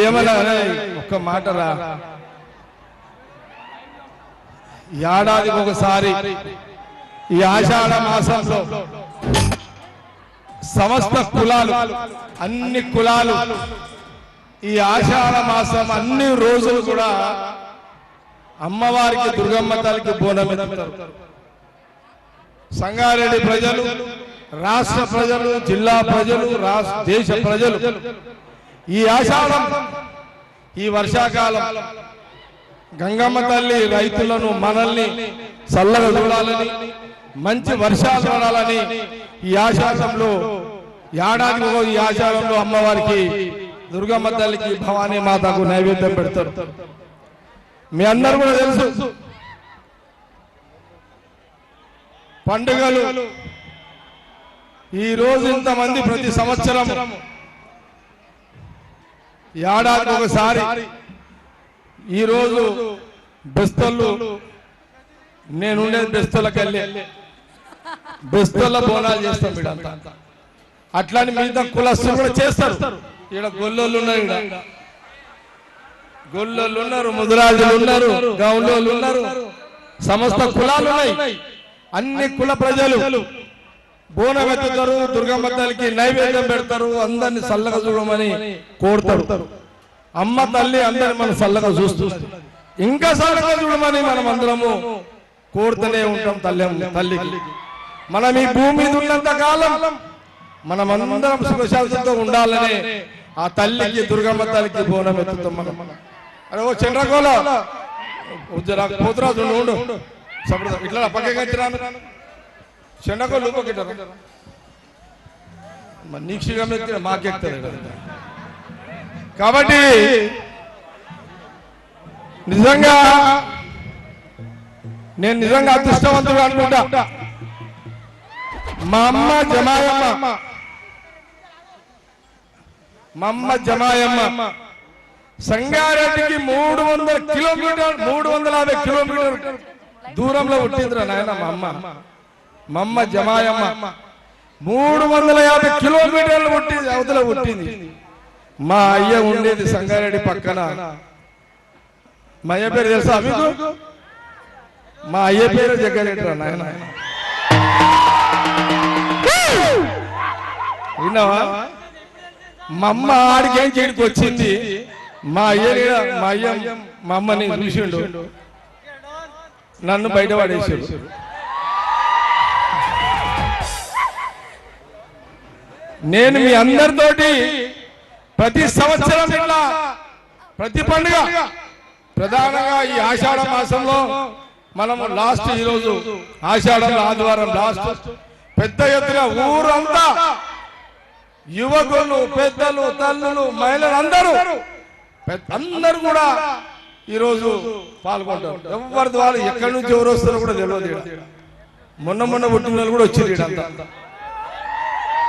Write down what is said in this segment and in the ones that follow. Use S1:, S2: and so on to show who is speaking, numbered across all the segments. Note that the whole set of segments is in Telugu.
S1: ఏమన్నా ఒక్క మాట రా. ఏడాదికి ఒకసారి ఈ ఆషాఢ మాసంలో సమస్త కులాలు అన్ని కులాలు ఈ ఆషాఢ మాసం అన్ని రోజులు కూడా అమ్మవారికి దుర్గమ్మ తల్లికి బోనం ఎత్తుతారు. సంగారెడ్డి ప్రజలు రాష్ట్ర ప్రజలు జిల్లా ప్రజలు రాష్ట్ర దేశ ప్రజలు ఈ ఆషాఢం ఈ వర్షాకాలం గంగమ్మ తల్లి రైతులను మనల్ని చల్లగా చూడాలని మంచి వర్షాలు చూడాలని ఈ ఆషాఢంలో ఏడాది ఈ ఆషాఢంలో అమ్మవారికి దుర్గమ్మ తల్లికి భవానీ మాతకు నైవేద్యం పెడతారు. మీ అందరు కూడా తెలుసు పండుగలు ఈ రోజు ఇంతమంది ప్రతి సంవత్సరం ఏడాదికి ఒకసారి. ఈ రోజు బెస్తళ్ళు నేనుండేది బెస్తలకెళ్ళి బెస్తల. బోనాలు చేస్తాం వీడంతా అట్లాని మిగతా కులస్తులు కూడా చేస్తారు. ఈడ గొల్లోళ్ళు ఉన్నారు ఈడ. గొల్లోళ్ళు ఉన్నారు ముదురాజులు ఉన్నారు గౌండోళ్ళు ఉన్నారు. సమస్త కులాలు ఉన్నాయి. అన్ని కుల ప్రజలు. బోనం ఎత్తుతారు దుర్గమ్మ తల్లికి నైవేద్యం పెడతారు అందరిని చల్లగా చూడమని కోరుతారు. అమ్మ తల్లి అందరిని మనం చల్లగా చూస్తూ ఇంకా చల్లగా చూడమని మనం అందరము కోరుతూనే ఉంటాం తల్లి తల్లికి. మనం ఈ భూమి మీద ఉన్నంత కాలం మనం అందరం సుఖశాంతితో ఉండాలని ఆ తల్లికి దుర్గమ్మ తల్లికి బోనం ఎత్తుతాం మనం. అరే ఓ చంద్రకోల పోతురాజు ఉండు ఇట్లా పక్కకి వచ్చిరాను చెండకోళ్ళు ఊపకిట్టారు మరి నీక్షిగా శిగం ఎక్కిన కదా. కాబట్టి నిజంగా నేను నిజంగా అదృష్టవంతుడు అనుకుంటా. మా అమ్మ జమాయమ్మ. మా అమ్మ జమాయమ్మ. సంగారెడ్డికి మూడు వందల కిలోమీటర్ మూడు వందల యాభై కిలోమీటర్ దూరంలో పుట్టిందిరా నాయన మా అమ్మ. మా అమ్మ జమాయమ్మ. మూడు వందల యాభై కిలోమీటర్లు పుట్టింది అవతల పుట్టింది. మా అయ్య ఉండేది సంగారెడ్డి పక్కన. మా అయ్య పేరు తెలుసా మీకు? మా అయ్య పేరు జగ్గారెడ్డిరా నాయన. విన్నావా? మా అమ్మ ఆడికి ఏం చేయడానికి వచ్చింది మా అయ్య మా అయ్య మా అమ్మని చూసిండు. నన్ను బయట పడేసాడు. నేను మీ అందరితోటి ప్రతి సంవత్సరం ఇట్లా ప్రతి పండుగ. ప్రధానంగా ఈ ఆషాఢ మాసంలో మనము లాస్ట్ ఈ రోజు ఆషాఢం ఆదివారం లాస్ట్ పెద్ద ఎత్తున ఊరంతా యువకులు పెద్దలు తల్లులు మహిళలు అందరూ పెద్ద- అందరూ కూడా ఈ రోజు పాల్గొంటారు. ఎవరి ద్వారా ఎక్కడి నుంచి ఎవరు వస్తారో కూడా తెలియదు. మొన్న మొన్న పుట్టిన కూడా వచ్చారు ఈడంతా.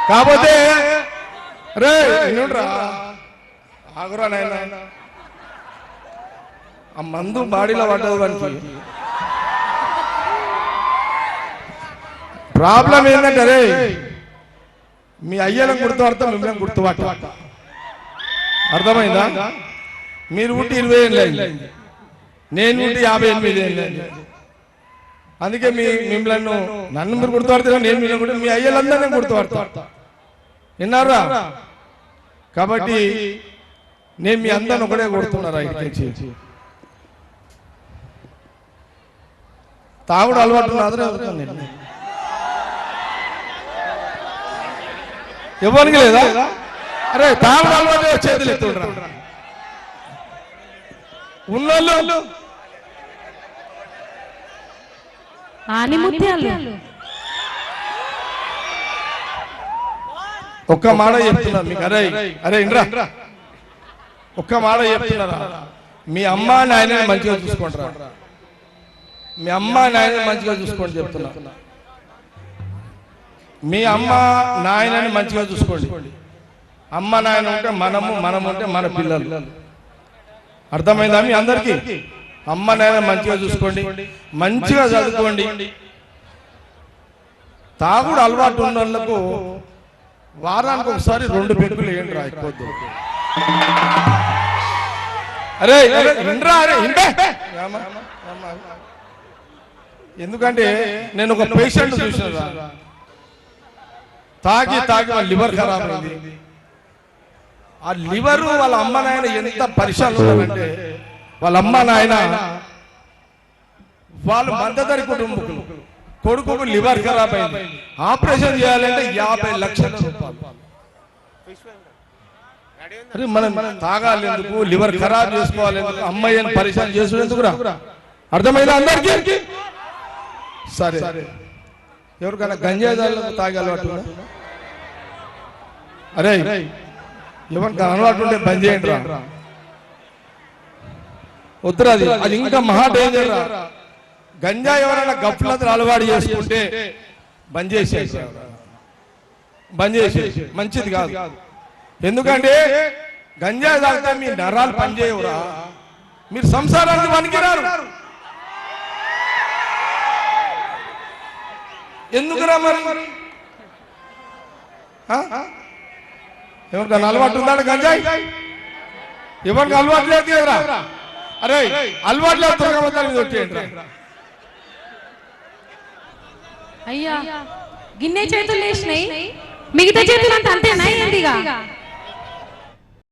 S1: కాకపోతే రే ఆగురా నాయన. ఆ మందు బాడీలో పడ్డది వానికి. ప్రాబ్లం ఏంటంటే రే మీ అయ్యలను గుర్తుపడతా మిమ్మల్ని గుర్తుపట్ట అర్థమైందా? మీరు ఉంటే ఇరవై ఏళ్ళు నేను ఉంటే యాభై ఎనిమిది ఏళ్ళు అందుకే మీ మిమ్మల్ని నన్ను మీరు గుర్తుపడతారు నేను మిమ్మల్ని కూడా మీ అయ్యలందరినీ గుర్తుపడతా విన్నారా? కాబట్టి నేను మీ అందరిని ఒకటే కొడుతున్నారా ఇక్కడికి తాగుడు అలవాటు? ఎవరికి లేదా? అరే తాగుడు అలవాటు చేతులు ఎత్తుండ్రా ఉన్నోళ్ళు
S2: ఆనిముత్యాలు.
S1: ఒక్క మాట చెప్తున్నా మీకు. అరే అరే ఇంద్రా ఒక్క మాట చెప్తున్నారా? మీ అమ్మ నాయనని మంచిగా చూసుకుంటారా మీ అమ్మ నాయనని మంచిగా చూసుకోండి చెప్తున్నా. మీ అమ్మ నాయనని మంచిగా చూసుకోండి. అమ్మ నాయన ఉంటే మనము మనం ఉంటే మన పిల్లలు. అర్థమైందా మీ అందరికీ? అమ్మ నాయన మంచిగా చూసుకోండి. మంచిగా చదువుకోండి. తాగుడు అలవాటు ఉన్న వాళ్ళకు వారానికి ఒకసారి రెండు పెగ్గులు వేయండి రా ఎక్కువ అరే ఇండ్రా అరే ఇండే ఎందుకంటే నేను ఒక పేషెంట్ చూసిన తాగి తాగి వాళ్ళ లివర్ ఖరాబ్ అయింది. ఆ లివర్ వాళ్ళ అమ్మ నాయన ఎంత పరిశాలు ఉన్నారంటే వాళ్ళ అమ్మ నాయన వాళ్ళు మద్దతరి కుటుంబకులు. కొడుకుకు లివర్ ఖరాబ్ అయింది. ఆపరేషన్ చేయాలంటే యాభై లక్షల రూపాయలు. మనం తాగాలి ఎందుకు లివర్ ఖరాబ్ చేసుకోవాలి ఎందుకు అమ్మాయిని పరిశాన్ చేసుడు ఎందుకురా అర్థమైందా అందరికి? సరే. ఎవరికైనా గంజాయి తాగే అలవాటు? అరే ఎవరికి అలవాటు ఉంటే బంద్ చేయండి రా వద్దురా అది అది ఇంకా మహా డేంజర్ రా గంజా ఎవరైనా గఫ్లతలు అలవాటు చేసుకుంటే బంద్ చేసేసి బంద్ చేసేసి మంచిది కాదు. ఎందుకంటే గంజాయి తాగితే మీ నరాలు పనిచేయవురా. మీరు సంసారానికి పనికిరారు. ఎందుకురా మరి? ఎవరికైనా అలవాటు ఉందా? గంజాయి? ఎవరికి అలవాటు లేదు కదరా? అరే అలవాటు లేదు దుర్గమ్మ మీద వచ్చేయండి రా.
S2: అయ్యా గిన్నె చేతులు లేచినాయి. మిగతా చేతులు అంతా అంతేనా ఏందిగా